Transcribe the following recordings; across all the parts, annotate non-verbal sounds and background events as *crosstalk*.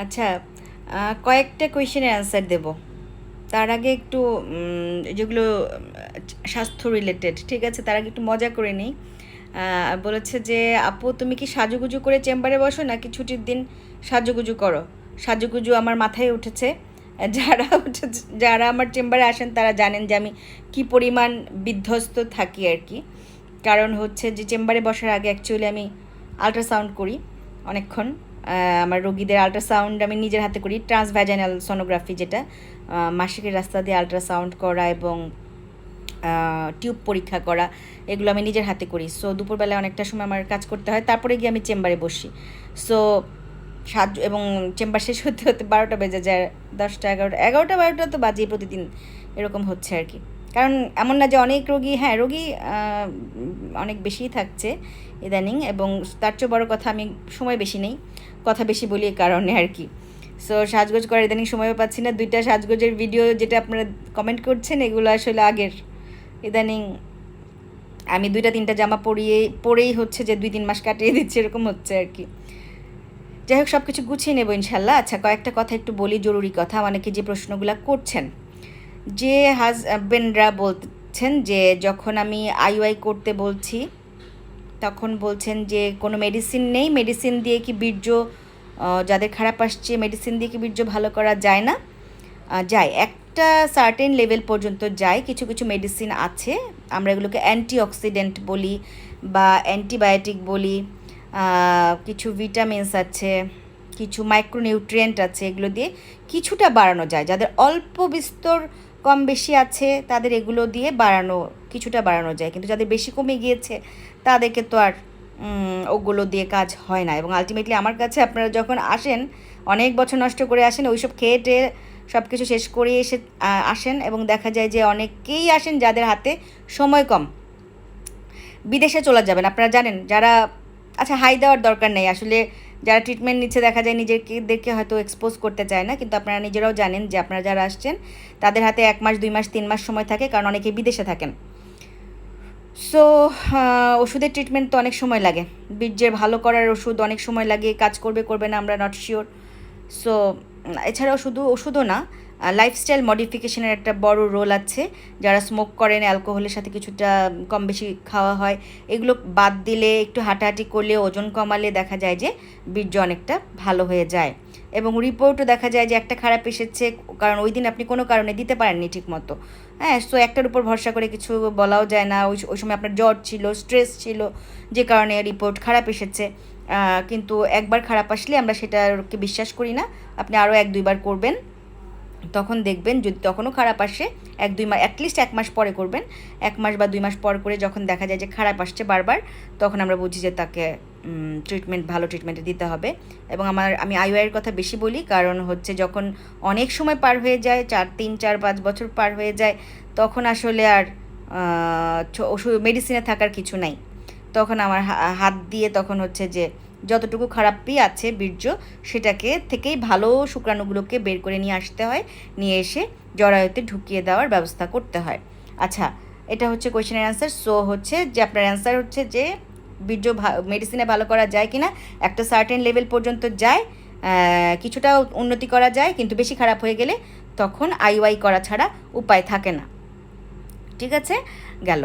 আচ্ছা কয়েকটা কোয়েশ্চেনের অ্যান্সার দেব। তার আগে একটু যেগুলো, স্বাস্থ্য রিলেটেড ঠিক আছে? তার আগে একটু মজা করে নিই। বলেছে যে, আপু, তুমি কি সাজুগুজু করে চেম্বারে বসো নাকি ছুটির দিন সাজুগুজু করো? সাজুগুজু আমার মাথায় উঠেছে। যারা যারা আমার চেম্বারে আসেন তারা জানেন যে, আমি কি পরিমাণ বিধ্বস্ত থাকি আর কি। কারণ হচ্ছে যে, চেম্বারে বসার আগে অ্যাকচুয়ালি আমি আল্ট্রাসাউন্ড করি অনেকক্ষণ। আমার রোগীদের আল্ট্রাসাউন্ড আমি নিজের হাতে করি ট্রান্সভ্যাজানাল সোনোগ্রাফি যেটা মাসিকের রাস্তা দিয়ে আল্ট্রাসাউন্ড করা এবং টিউব পরীক্ষা করা, এগুলো আমি নিজের হাতে করি। সো দুপুরবেলায় অনেকটা সময় আমার কাজ করতে হয়, তারপরে গিয়ে আমি চেম্বারে বসি। সো সাত, এবং চেম্বার শেষ হতে হতে বারোটা বেজে যায়, দশটা, এগারোটা এগারোটা, বারোটা তো বাজেই প্রতিদিন, এরকম হচ্ছে আর কি। কারণ এমন না যে অনেক রোগী হ্যাঁ রোগী অনেক বেশিই থাকছে ইদানিং এবং তার চেয়ে বড় কথা আমি সময় বেশি নেই। কথা বেশি বলি এই কারণে আর কি। সো সাজগোজ করার ইদানিং সময়ও পাচ্ছি না। দুইটা সাজগোজের ভিডিও যেটা আপনারা কমেন্ট করছেন, এগুলো আসলে আগের। ইদানিং আমি দুইটা, তিনটা জামা পরিয়ে, পরেই হচ্ছে যে দুই, তিন মাস কাটিয়ে দিচ্ছি, এরকম হচ্ছে আর কি। যাই হোক সব কিছু গুছিয়ে নেব ইনশাল্লাহ। আচ্ছা কয়েকটা কথা একটু বলি, জরুরি কথা। অনেকে যে প্রশ্নগুলো করছেন যে হাজবেন্ডরা বলছেন যে যখন আমি আইওয়াই করতে বলছি, তখন বলছেন যে কোনো মেডিসিন নেই মেডিসিন দিয়ে কি বীর্য যাদের খারাপ আসছে মেডিসিন দিয়ে কি বীর্য ভালো করা যায় না? যায়, একটা সার্টেন লেভেল পর্যন্ত যায়, কিছু কিছু মেডিসিন আছে, আমরা এগুলোকে অ্যান্টিঅক্সিডেন্ট বলি বা অ্যান্টিবায়োটিক বলি কিছু ভিটামিনস আছে, কিছু মাইক্রোনিউট্রিয়েন্ট আছে, এগুলো দিয়ে কিছুটা বাড়ানো যায়, যাদের অল্প বিস্তর কম বেশি আছে, তাদের এগুলো দিয়ে বাড়ানো, কিছুটা বাড়ানো যায়। কিন্তু যাদের বেশি কমে গিয়েছে, তাদেরকে তো আর ওগুলো দিয়ে কাজ হয় না। এবং আলটিমেটলি আমার কাছে আপনারা যখন আসেন, অনেক বছর নষ্ট করে আসেন, ওইসব খেয়ে টেয়ে সব কিছু শেষ করে এসে আসেন এবং দেখা যায় যে অনেকেই আসেন যাদের হাতে সময় কম। বিদেশে চলে যাবেন, আপনারা জানেন, যারা আচ্ছা হাই দেওয়ার দরকার নেই। আসলে যারা ট্রিটমেন্ট নিচ্ছে, দেখা যায় নিজেদেরকে হয়তো এক্সপোজ করতে চায় না, কিন্তু আপনারা নিজেরাও জানেন যে আপনারা যারা আসছেন, তাদের হাতে এক মাস, দুই মাস, তিন মাস সময় থাকে, কারণ অনেকে বিদেশে থাকেন। সো ওষুধের ট্রিটমেন্ট তো অনেক সময় লাগে। বীর্যের ভালো করার ওষুধ অনেক সময় লাগে, কাজ করবে করবে না, আমরা নট শিওর সো এছাড়াও শুধু ওষুধও না লাইফস্টাইল মডিফিকেশনের একটা বড় রোল আছে। যারা স্মোক করেন অ্যালকোহলের সাথে কিছুটা কম বেশি খাওয়া হয়, এগুলো বাদ দিলে, একটু হাঁটাহাঁটি করলে ওজন কমালে দেখা যায় যে বীর্য অনেকটা ভালো হয়ে যায়। এবং রিপোর্টও দেখা যায় যে একটা খারাপ এসেছে, কারণ ওই দিন আপনি কোনো কারণে দিতে পারেননি ঠিক মতো হ্যাঁ সো একটার উপর ভরসা করে কিছু বলাও যায় না। ওই ওই সময় আপনার জ্বর ছিল স্ট্রেস ছিল, যে কারণে রিপোর্ট খারাপ এসেছে। কিন্তু একবার খারাপ আসলে আমরা সেটাকে বিশ্বাস করি না। আপনি আরও এক, দুইবার করবেন। তখন দেখবেন যদি তখনও খারাপ আসে, এক দুই মাস অ্যাটলিস্ট এক মাস পরে করবেন। এক মাস বা দুই মাস পর করে যখন দেখা যায় যে খারাপ আসছে বারবার, তখন আমরা বুঝি যে তাকে ট্রিটমেন্ট ভালো ট্রিটমেন্টে দিতে হবে। এবং আমার, আমি আইওআইয়ের কথা বেশি বলি, কারণ হচ্ছে যখন অনেক সময় পার হয়ে যায়, চার, তিন, চার, পাঁচ বছর পার হয়ে যায়, তখন আসলে আর ওষুধ মেডিসিনে থাকার কিছু নাই। তখন আমার হাত দিয়ে তখন হচ্ছে যে যতটুকু খারাপই আছে বীর্য, সেটাকে থেকেই ভালো শুক্রাণুগুলোকে বের করে নিয়ে আসতে হয়। নিয়ে এসে জরায়ুতে ঢুকিয়ে দেওয়ার ব্যবস্থা করতে হয়। আচ্ছা এটা হচ্ছে কোয়েশ্চেনের অ্যান্সার সো হচ্ছে যে আপনার অ্যান্সার হচ্ছে যে বীর্য মেডিসিনে ভালো করা যায় কি না একটা সার্টেন লেভেল পর্যন্ত যায় কিছুটা উন্নতি করা যায়, কিন্তু বেশি খারাপ হয়ে গেলে তখন আইওয়াই করা ছাড়া উপায় থাকে না। ঠিক আছে? গেল।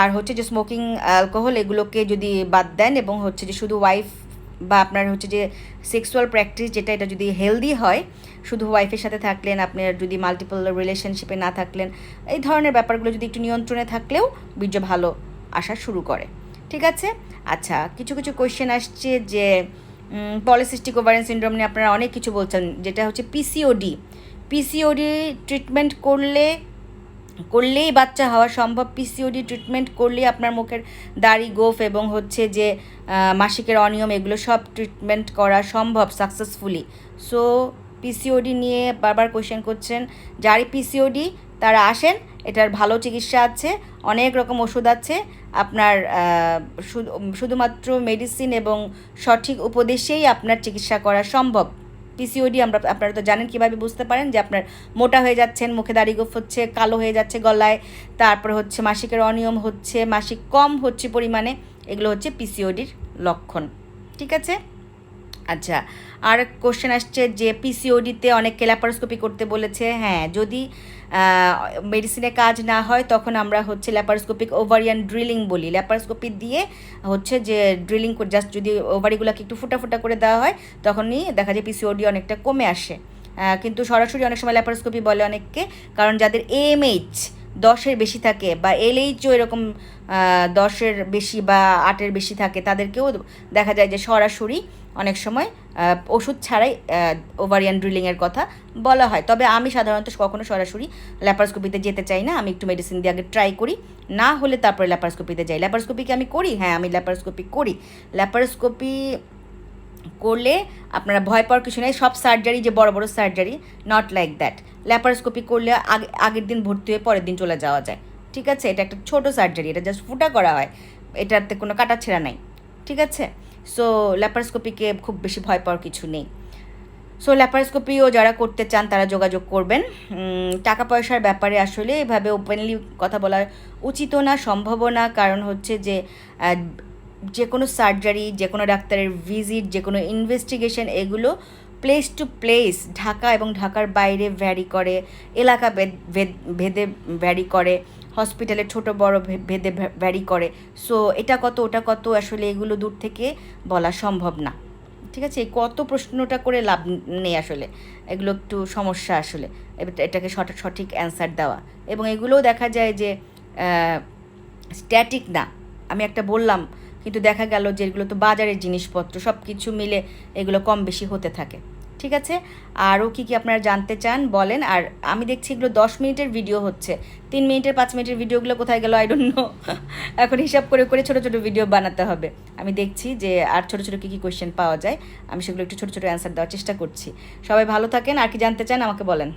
আর হচ্ছে যে স্মোকিং অ্যালকোহল এগুলোকে যদি বাদ দেন এবং হচ্ছে যে শুধু ওয়াইফ বা আপনার হচ্ছে যে সেক্সুয়াল প্র্যাকটিস যেটা, এটা যদি হেলদি হয়, শুধু ওয়াইফের সাথে থাকলেন আপনার যদি মাল্টিপল রিলেশনশিপে না থাকলেন, এই ধরনের ব্যাপারগুলো যদি একটু নিয়ন্ত্রণে থাকলেও বীর্য ভালো আসা শুরু করে। ঠিক আছে? আচ্ছা কিছু কিছু কোয়েশ্চেন আসছে যে পলিসিস্টিক ওভারেন সিন্ড্রোম নিয়ে আপনারা অনেক কিছু বলছেন, যেটা হচ্ছে পিসিওডি পিসিওডি ট্রিটমেন্ট করলে করলেই বাচ্চা হওয়া সম্ভব পিসিওডি ট্রিটমেন্ট করলেই আপনার মুখের দাড়ি গোফ এবং হচ্ছে যে মাসিকের অনিয়ম এগুলো সব ট্রিটমেন্ট করা সম্ভব সাকসেসফুলি সো পিসিওডি নিয়ে বারবার কোয়েশ্চেন করছেন, যারই পিসিওডি তারা আসেন, এটার ভালো চিকিৎসা আছে, অনেক রকম ওষুধ আছে, আপনার শুধুমাত্র মেডিসিন এবং সঠিক উপদেশেই আপনার চিকিৎসা করা সম্ভব। পিসিওডি আমরা, আপনারা তো জানেন কীভাবে বুঝতে পারেন যে আপনার মোটা হয়ে যাচ্ছেন, মুখে দাড়ি গোফ হচ্ছে, কালো হয়ে যাচ্ছে গলায়, তারপর হচ্ছে মাসিকের অনিয়ম হচ্ছে, মাসিক কম হচ্ছে পরিমাণে, এগুলো হচ্ছে পিসিওডির লক্ষণ, ঠিক আছে? আচ্ছা আর কোশ্চেন আসছে যে পিসিওডিতে অনেক ক্যালাপারোস্কোপি করতে বলেছে হ্যাঁ যদি মেডিসিনে কাজ না হয়, তখন আমরা হচ্ছে ল্যাপারোস্কোপিক ওভারিয়ান ড্রিলিং বলি। ল্যাপারোস্কোপি দিয়ে হচ্ছে যে ড্রিলিং জাস্ট যদি ওভারিগুলোকে একটু ফুটা ফুটা করে দেওয়া হয়, তখনই দেখা যায় পিসিওডি অনেকটা কমে আসে। কিন্তু সরাসরি অনেক সময় ল্যাপারোস্কোপি বলে অনেককে, কারণ যাদের এমএইচ দশের বেশি থাকে বা এলএইচও এরকম দশের বেশি বা আটের বেশি থাকে, তাদেরকেও দেখা যায় যে সরাসরি অনেক সময় ওষুধ ছাড়াই ওভারিয়ান ড্রিলিংয়ের কথা বলা হয়। তবে আমি সাধারণত কখনো সরাসরি ল্যাপারোস্কোপিতে যেতে চাই না। আমি একটু মেডিসিন দিয়ে আগে ট্রাই করি। না হলে তারপরে ল্যাপারোস্কোপিতে যাই। ল্যাপারোস্কোপি কি আমি করি? হ্যাঁ আমি ল্যাপারোস্কোপি করি। ল্যাপারোস্কোপি করলে আপনারা ভয় পাওয়ার কিছু নেই। সব সার্জারি যে বড় বড় surgery not like that laparoscopy করলে আগে, আগের দিন ভর্তি হয়ে পরের দিন চলে যাওয়া যায়। ঠিক আছে? এটা একটা ছোট সার্জারি এটা জাস্ট ফুটা করা হয়। এটাতে কোনো কাটা ছেঁড়া নাই। ঠিক আছে? সো ল্যাপারোস্কোপিকে খুব বেশি ভয় পাওয়ার কিছু নেই। সো ল্যাপারোস্কোপিও যারা করতে চান, তারা যোগাযোগ করবেন। টাকা পয়সার ব্যাপারে আসলে এভাবে ওপেনলি কথা বলা উচিতও না, সম্ভবও না। কারণ হচ্ছে যে যে কোনো সার্জারি যে কোনো ডাক্তারের ভিজিট যে কোনো ইনভেস্টিগেশন এগুলো প্লেস টু প্লেস ঢাকা এবং ঢাকার বাইরে ভ্যারি করে, এলাকা ভেদে ভ্যারি করে। হসপিটালে ছোট বড় ভেদে ভ্যারি করে। সো এটা কত, ওটা কত, আসলে এগুলো দূর থেকে বলা সম্ভব না। ঠিক আছে? কত প্রশ্নটা করে লাভ নেই আসলে। এগুলো একটু সমস্যা আসলে। এটাকে সঠিক সঠিক অ্যান্সার দেওয়া। এবং এগুলোও দেখা যায় যে স্ট্যাটিক না। আমি একটা বললাম, কিন্তু দেখা গেল যে এগুলো তো বাজারের জিনিসপত্র সব কিছু মিলে এগুলো কম বেশি হতে থাকে। ঠিক আছে? আরও কী কী আপনারা জানতে চান বলেন। আর আমি দেখছি এগুলো দশ মিনিটের ভিডিও হচ্ছে। তিন মিনিটের, পাঁচ মিনিটের ভিডিওগুলো কোথায় গেল? আই নো *laughs* এখন হিসাব করে করে ছোটো ছোটো ভিডিও বানাতে হবে। আমি দেখছি যে আর ছোটো ছোটো কী কী কোয়েশ্চেন পাওয়া যায়। আমি সেগুলো একটু ছোটো ছোটো অ্যান্সার দেওয়ার চেষ্টা করছি। সবাই ভালো থাকেন। আর কি জানতে চান আমাকে বলেন।